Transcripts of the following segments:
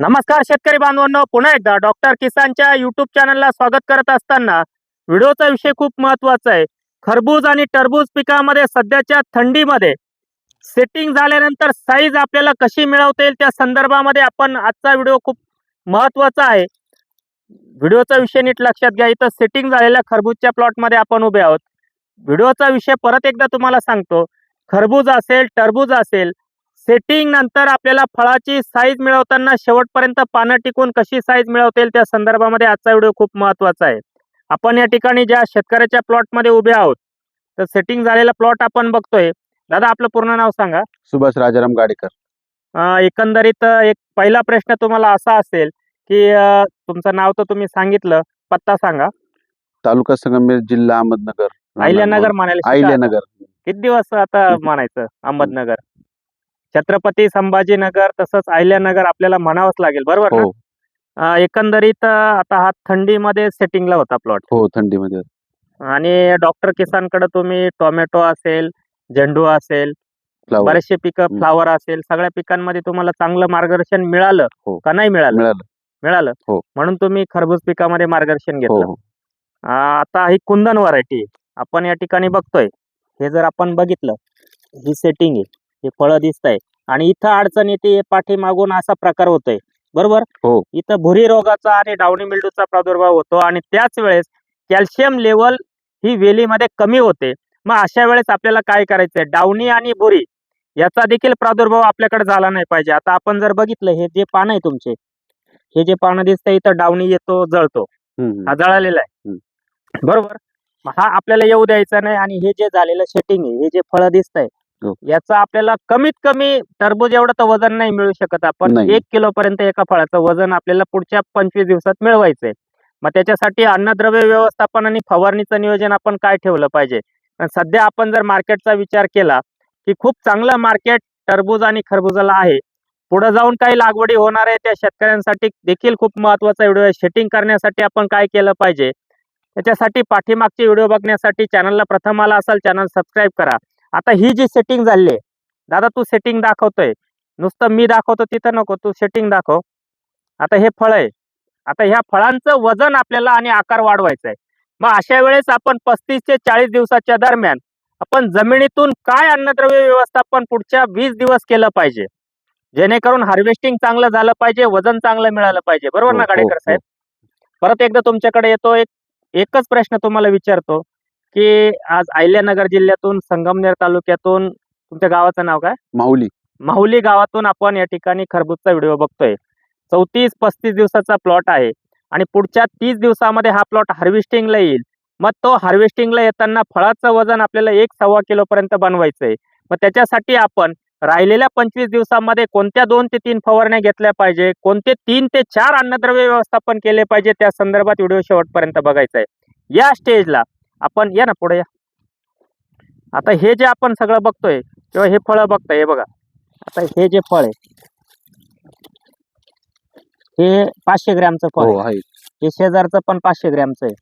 नमस्कार शेतकरी बांधवांनो पुन्हा एकदा डॉक्टर किसानच्या युट्यूब चॅनलला स्वागत करत असताना व्हिडिओचा विषय खूप महत्त्वाचा आहे. खरबूज आणि टरबूज पिकामध्ये सध्याच्या थंडीमध्ये सेटिंग झाल्यानंतर साईज आपल्याला कशी मिळवता येईल त्या संदर्भामध्ये आपण आजचा व्हिडिओ खूप महत्त्वाचा आहे. व्हिडिओचा विषय नीट लक्षात घ्या. इथं सेटिंग झालेल्या खरबूजच्या प्लॉटमध्ये आपण उभे आहोत. व्हिडिओचा विषय परत एकदा तुम्हाला सांगतो. खरबूज असेल टरबूज असेल सेटिंग नंतर आपल्याला फळाची साईज मिळवताना शेवटपर्यंत पानं टिकून कशी साईज मिळवता येईल त्या संदर्भामध्ये आजचा व्हिडिओ खूप महत्त्वाचा आहे. आपण या ठिकाणी ज्या शेतकऱ्याच्या प्लॉटमध्ये उभे आहोत तर सेटिंग झालेला प्लॉट आपण बघतोय. दादा आपलं पूर्ण नाव सांगा. सुभाष राजाराम गाडेकर. अं, एकंदरीत एक पहिला प्रश्न तुम्हाला असा असेल की अं, तुमचं नाव तर तुम्ही सांगितलं पत्ता सांगा. तालुका संगमेर जिल्हा अहमदनगर. अहिल्यानगर म्हणायला शिका. अहिल्यानगर. किती दिवस आता म्हणायचं? अहमदनगर. छत्रपती संभाजीनगर तसंच अहिल्यानगर आपल्याला म्हणावंच लागेल बरोबर ना? हो. अं, एकंदरीत अं, आता हा थंडीमध्ये सेटिंगला होता प्लॉट हो थंडीमध्ये. आणि डॉक्टर किसानकडे तुम्ही टोमॅटो असेल झेंडू असेल फ्लावर बरेचसे पिकं हम्म. फ्लावर असेल सगळ्या पिकांमध्ये तुम्हाला चांगलं मार्गदर्शन मिळालं हो. का नाही मिळालं? मिळालं. मिळालं. हो. म्हणून तुम्ही खरबूज पिकामध्ये मार्गदर्शन हो घेतलं. हो. आता ही कुंदन व्हरायटी आपण या ठिकाणी बघतोय. हे जर आपण बघितलं ही सेटिंग आहे. हे फळं दिसत आहे आणि इथं अडचण येते पाठीमागून असा प्रकार होतोय. बरोबर? हो. इथं भुरी रोगाचा आणि डावणी मिल्डूचा प्रादुर्भाव होतो आणि त्याच वेळेस कॅल्शियम लेवल ही वेलीमध्ये कमी होते. मग अशा वेळेस आपल्याला काय करायचंय? डावणी आणि भुरी याचा देखील प्रादुर्भाव आपल्याकडे झाला नाही पाहिजे. आता आपण जर बघितलं हे जे पानं आहे तुमचे हे जे पानं दिसतंय इथं डावणी येतो जळतो. हा जळालेला आहे. बरोबर? हा आपल्याला येऊ द्यायचा नाही आणि हे जे झालेलं सेटिंग आहे हे जे फळं दिसत आहे. याचं आपल्याला कमीत कमी टरबूज एवढं तर वजन नाही मिळू शकत आपण. नाही. एक किलो पर्यंत एका फळाचं वजन आपल्याला पुढच्या पंचवीस दिवसात मिळवायचंय. मग त्याच्यासाठी अन्नद्रव्य व्यवस्थापन आणि फवारणीचं नियोजन आपण काय ठेवलं पाहिजे? कारण सध्या आपण जर मार्केटचा विचार केला की खूप चांगलं मार्केट टरबूज आणि खरबुजाला आहे. पुढे जाऊन काही लागवडी होणार आहे त्या शेतकऱ्यांसाठी देखील खूप महत्त्वाचा व्हिडिओ आहे. सेटिंग करण्यासाठी आपण काय केलं पाहिजे? त्याच्यासाठी पाठीमागचे व्हिडिओ बघण्यासाठी चॅनलला प्रथम आला असाल चॅनल सबस्क्राईब करा. आता ही जी सेटिंग झाली आहे दादा तू सेटिंग दाखवतोय. नुसतं मी दाखवतो तिथं नको तू सेटिंग दाखव. आता हे फळ आहे. आता ह्या फळांचं वजन आपल्याला आणि आकार वाढवायचा आहे मग अशा वेळेस आपण पस्तीस ते चाळीस दिवसाच्या दरम्यान आपण जमिनीतून काय अन्नद्रव्य व्यवस्थापन पुढच्या वीस दिवस केलं पाहिजे? जेणेकरून हार्वेस्टिंग चांगलं झालं पाहिजे वजन चांगलं मिळालं पाहिजे. बरोबर हो, ना हो, गाडेकर हो. साहेब परत एकदा तुमच्याकडे येतो एक एकच प्रश्न तुम्हाला विचारतो. की आज अहिल्यानगर जिल्ह्यातून संगमनेर तालुक्यातून तुमच्या गावाचं नाव काय? माऊली. माहुली गावातून आपण या ठिकाणी खरबूजचा व्हिडिओ बघतोय. चौतीस पस्तीस दिवसाचा प्लॉट आहे आणि पुढच्या तीस दिवसामध्ये हा प्लॉट हार्वेस्टिंगला येईल. मग तो हार्वेस्टिंगला येताना फळाचं वजन आपल्याला एक सव्वा किलो पर्यंत बनवायचंय. मग त्याच्यासाठी आपण राहिलेल्या पंचवीस दिवसामध्ये कोणत्या दोन ते तीन फवारण्या घेतल्या पाहिजे कोणते तीन ते चार अन्नद्रव्य व्यवस्थापन केले पाहिजे त्या संदर्भात व्हिडिओ शेवटपर्यंत बघायचा आहे या स्टेजला आपण या ना पुढे या. आता हे जे आपण सगळं बघतोय किंवा हे फळं बघताय हे बघा. आता हे जे फळ आहे हे पाचशे ग्रॅमचं फळ हो आहे. हे शेजारचं पण पाचशे ग्रॅमचं आहे.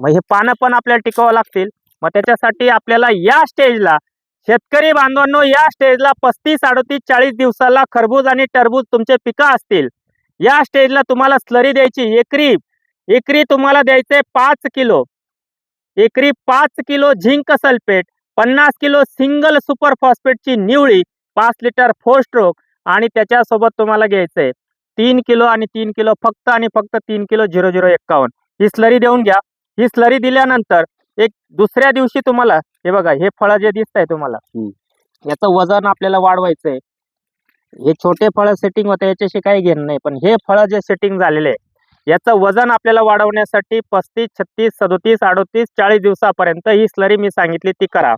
मग हे पानं पण आपल्याला टिकावं लागतील. मग त्याच्यासाठी आपल्याला या स्टेजला शेतकरी बांधवांनो या स्टेजला पस्तीस अडतीस चाळीस दिवसाला खरबूज आणि टरबूज तुमचे पिकं असतील. या स्टेजला तुम्हाला स्लरी द्यायची एकरी. एकरी तुम्हाला द्यायचंय पाच किलो. एकरी पाच किलो झिंक सल्फेट पन्नास किलो सिंगल सुपर फॉस्फेटची निवळी पाच लिटर फोर स्ट्रोक आणि त्याच्यासोबत तुम्हाला घ्यायचंय. तीन किलो आणि तीन किलो फक्त आणि फक्त तीन किलो झिरो झिरो एक्कावन्न. ही स्लरी देऊन घ्या. ही स्लरी दिल्यानंतर एक दुसऱ्या दिवशी तुम्हाला हे बघा हे फळं जे दिसत आहे तुम्हाला. याचं वजन आपल्याला वाढवायचंय. हे छोटे फळं सेटिंग होतं याच्याशी काही घेणं नाही पण हे फळं जे सेटिंग झालेले आहे याचं वजन आपल्याला वाढवण्यासाठी पस्तीस छत्तीस सदोतीस अडोतीस चाळीस दिवसापर्यंत ही स्लरी मी सांगितली ती करा.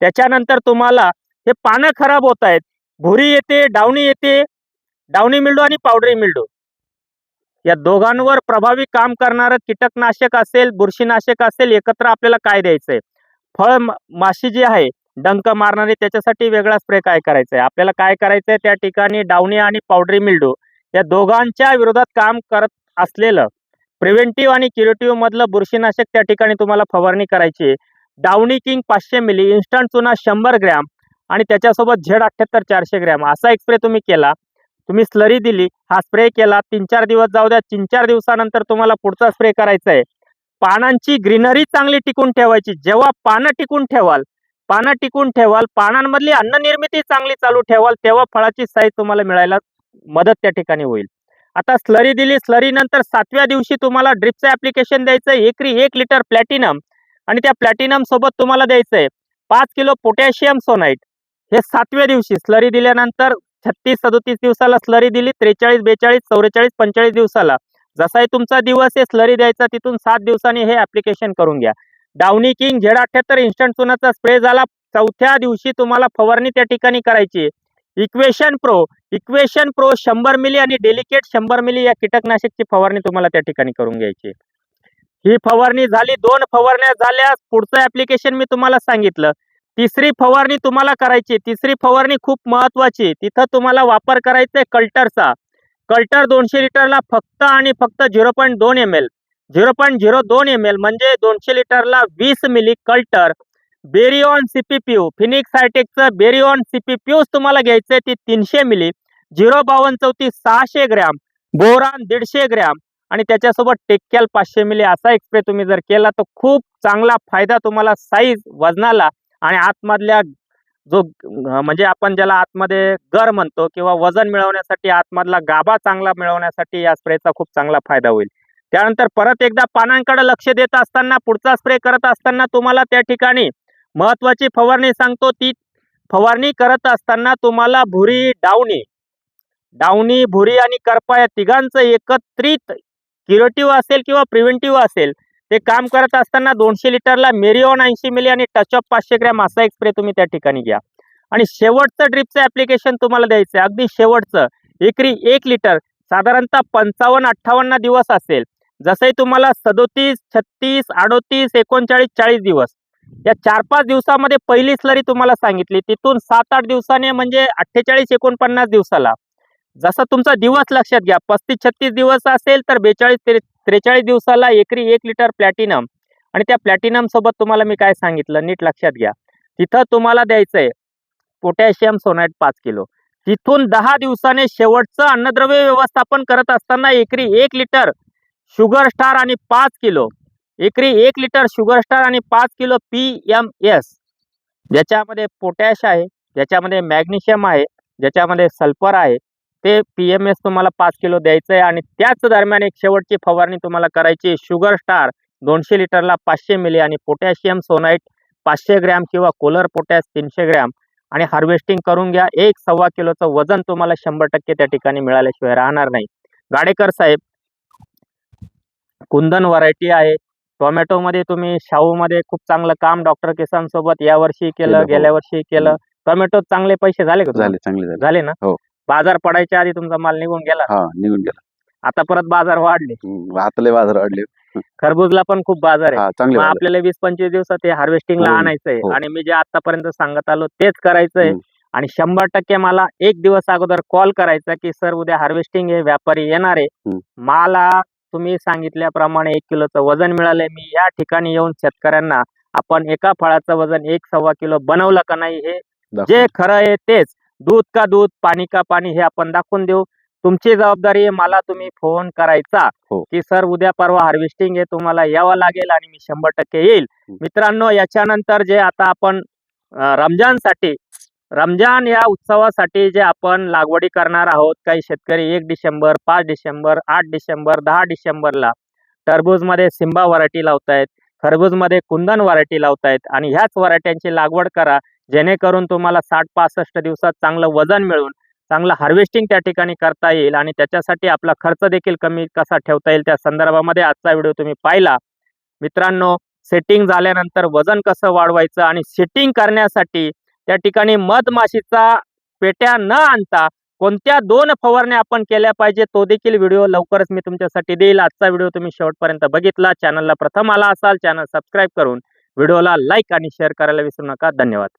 त्याच्यानंतर तुम्हाला हे पानं खराब होत आहेत. भुरी येते डावणी येते. डावणी मिल्डू आणि पावडरी मिल्डू या दोघांवर प्रभावी काम करणारं कीटकनाशक असेल बुरशीनाशक असेल एकत्र आपल्याला काय द्यायचंय? फळ माशी जी आहे डंक मारणारी त्याच्यासाठी वेगळा स्प्रे काय करायचा आहे आपल्याला काय करायचंय? त्या ठिकाणी डावणी आणि पावडरी मिल्डू या दोघांच्या विरोधात काम करत असलेलं प्रिव्हेंटिव्ह आणि क्युरेटिव्ह मधलं बुरशीनाशक त्या ठिकाणी तुम्हाला फवारणी करायची आहे. डावणी किंग पाचशे मिली इन्स्टंट चुना शंभर ग्रॅम आणि त्याच्यासोबत झेड अठ्ठ्याहत्तर चारशे ग्रॅम. असा एक स्प्रे तुम्ही केला तुम्ही स्लरी दिली हा स्प्रे केला तीन चार दिवस जाऊ द्या तीन चार दिवसानंतर तुम्हाला पुढचा स्प्रे करायचा आहे. पानांची ग्रीनरी चांगली टिकून ठेवायची. जेव्हा पानं टिकून ठेवाल पानं टिकून ठेवाल पानांमधली अन्न निर्मिती चांगली चालू ठेवाल तेव्हा फळाची साईज तुम्हाला मिळायला मदत त्या ठिकाणी होईल. आता स्लरी दिली स्लरी नंतर सातव्या दिवशी तुम्हाला ड्रिपचं ऍप्लिकेशन द्यायचं आहे एकरी एक लिटर प्लॅटिनम आणि त्या प्लॅटिनम सोबत तुम्हाला द्यायचं आहे पाच किलो पोटॅशियम सोनाईट हे सातव्या दिवशी स्लरी दिल्यानंतर छत्तीस सदोतीस दिवसाला स्लरी दिली त्रेचाळीस बेचाळीस चौवेचाळीस पंचेचाळीस दिवसाला. जसाही तुमचा दिवस आहे स्लरी द्यायचा तिथून सात दिवसांनी हे ऍप्लिकेशन करून घ्या. डावनी किंग झेड अठ्ठ्याहत्तर इन्स्टंट चुनाचा स्प्रे झाला. चौथ्या दिवशी तुम्हाला फवारणी त्या ठिकाणी करायची इक्वेशन प्रो इक्वेशन प्रो शंभर मिली आणि डेलिकेट शंभर मिली या कीटकनाशकची फवारणी तुम्हाला त्या ठिकाणी करून घ्यायची ही फवारणी झाली दोन फवारण्या झाल्या पुढचं ऍप्लिकेशन मी तुम्हाला सांगितलं. तिसरी फवारणी तुम्हाला करायची तिसरी फवारणी खूप महत्वाची तिथं तुम्हाला वापर करायचा आहे कल्टरचा. कल्टर दोनशे लिटरला फक्त आणि फक्त झिरो पॉईंट दोन M L zero point zero दोन एम एल म्हणजे दोनशे लिटरला वीस मिली कल्टर. बेरिओन सीपीपीयू. फिनिक्स हायटेकचं बेरिओन सीपीपीयूच तुम्हाला घ्यायचंय ती तीनशे मिली. झिरो बावन चौतीस सहाशे ग्रॅम. बोरान दीडशे ग्रॅम. आणि त्याच्यासोबत टेक्कॅल पाचशे मिली असा एक स्प्रे तुम्ही जर केला तर खूप चांगला फायदा तुम्हाला साईज वजनाला आणि आतमधल्या जो म्हणजे आपण ज्याला आतमध्ये गर म्हणतो किंवा वजन मिळवण्यासाठी आतमधला गाभा चांगला मिळवण्यासाठी या स्प्रेचा खूप चांगला फायदा होईल. त्यानंतर परत एकदा पानांकडे लक्ष देत असताना पुढचा स्प्रे करत असताना तुम्हाला त्या ठिकाणी महत्वाची फवारणी सांगतो ती. फवारणी करत असताना तुम्हाला भुरी डावणी. डावणी भुरी आणि करपा या तिघांचं एकत्रित क्युरेटिव्ह असेल किंवा प्रिव्हेंटिव्ह असेल ते काम करत असताना दोनशे लिटरला मेरिओन ऐंशी मिली आणि टचअप पाचशे ग्रॅम असा एक स्प्रे तुम्ही त्या ठिकाणी घ्या. आणि शेवटचं ड्रिपचं ॲप्लिकेशन तुम्हाला द्यायचं आहे. अगदी शेवटचं. एकरी एक लिटर साधारणतः पंचावन्न अठ्ठावन्न दिवस असेल. जसंही तुम्हाला सदोतीस छत्तीस अडोतीस एकोणचाळीस चाळीस दिवस. या चार पाच दिवसामध्ये पहिली स्लरी तुम्हाला सांगितली. तिथून सात आठ दिवसाने म्हणजे अठ्ठेचाळीस एकोणपन्नास दिवसाला. जसा तुमचा दिवस लक्षात घ्या पस्तीस छत्तीस दिवस असेल तर बेचाळीस त्रे त्रेचाळीस दिवसाला एकरी एक लिटर प्लॅटिनम आणि त्या प्लॅटिनम सोबत तुम्हाला मी काय सांगितलं नीट लक्षात घ्या. तिथं तुम्हाला द्यायचंय पोटॅशियम सोनाईट पाच किलो. तिथून दहा दिवसाने शेवटचं अन्नद्रव्य व्यवस्थापन करत असताना एकरी एक लिटर शुगर स्टार आणि पाच किलो. एकरी एक लिटर शुगर स्टार आणि पाच किलो पी एम एस. ज्याच्यामध्ये पोटॅश आहे ज्याच्यामध्ये मॅग्नेशियम आहे ज्याच्यामध्ये सल्फर आहे ते पी एम एस तुम्हाला पाच किलो द्यायचं आहे आणि त्याच दरम्यान एक शेवटची फवारणी तुम्हाला करायची शुगर स्टार दोनशे लिटरला पाचशे मिली आणि पोटॅशियम सोनाईट पाचशे ग्रॅम किंवा कोलर पोटॅश तीनशे ग्रॅम. आणि हार्वेस्टिंग करून घ्या एक सव्वा किलोचं वजन तुम्हाला शंभर टक्के त्या ठिकाणी मिळाल्याशिवाय राहणार नाही. गाडेकर साहेब कुंदन व्हरायटी आहे टोमॅटोमध्ये तुम्ही शाहूमध्ये खूप चांगलं काम डॉक्टर किसान सोबत यावर्षी केलं, केलं हो. गेल्या वर्षी केलं टोमॅटो चांगले पैसे झाले का तुम्हाला? झाले चांगले झाले झाले ना हो. बाजार पडायच्या आधी तुमचा माल निघून गेला हा निघून गेला आता परत बाजार वाढले हम्म, हाताले बाजार वाढले खरबूजला पण खूप बाजार आहे हा चांगले मग वाढले. आपल्याला वीस पंचवीस दिवसात हार्वेस्टिंगला हो, आणायचंय हो. आणि मी जे आतापर्यंत सांगत आलो तेच करायचंय हम्म. आणि शंभर टक्के मला एक दिवस अगोदर कॉल करायचा की सर उद्या हार्वेस्टिंग आहे व्यापारी येणार आहे हम्म. मला तुम्ही सांगितल्याप्रमाणे एक किलोचं वजन मिळालंय मी या ठिकाणी येऊन शेतकऱ्यांना आपण एका फळाचं वजन एक सव्वा किलो बनवलं का नाही हे. जे खरं आहे तेच दूध का दूध पाणी का पाणी हे आपण दाखवून देऊ तुमची जबाबदारी आहे मला तुम्ही फोन करायचा हो. की सर उद्या परवा हार्वेस्टिंग आहे तुम्हाला यावं लागेल आणि मी शंभर टक्के येईल. मित्रांनो याच्यानंतर जे आता आपण रमजानसाठी रमजान या उत्सवासाठी जे आपण लागवडी करणार आहोत काही शेतकरी एक डिसेंबर पाच डिसेंबर आठ डिसेंबर दहा डिसेंबरला टरबूजमध्ये सिंबा व्हरायटी लावतायत खरबूजमध्ये कुंदन व्हरायटी लावतायत आणि ह्याच व्हरायट्यांची लागवड करा जेणेकरून तुम्हाला साठ पासष्ट दिवसात चांगलं वजन मिळून चांगलं हार्वेस्टिंग त्या ठिकाणी करता येईल आणि त्याच्यासाठी आपला खर्च देखील कमी कसा ठेवता येईल त्या संदर्भामध्ये आजचा व्हिडिओ तुम्ही पाहिला. मित्रांनो सेटिंग झाल्यानंतर वजन कसं वाढवायचं आणि सेटिंग करण्यासाठी त्या ठिकाणी मधमाशीचा पेट्या न आणता कोणत्या दोन फवारण्या आपण केल्या पाहिजे तो देखील व्हिडिओ लवकरच मी तुमच्यासाठी देईल. आजचा व्हिडिओ तुम्ही शेवटपर्यंत बघितला. चॅनलला प्रथम आला असाल चॅनल सबस्क्राईब करून व्हिडिओला लाईक आणि शेअर करायला विसरू नका. धन्यवाद.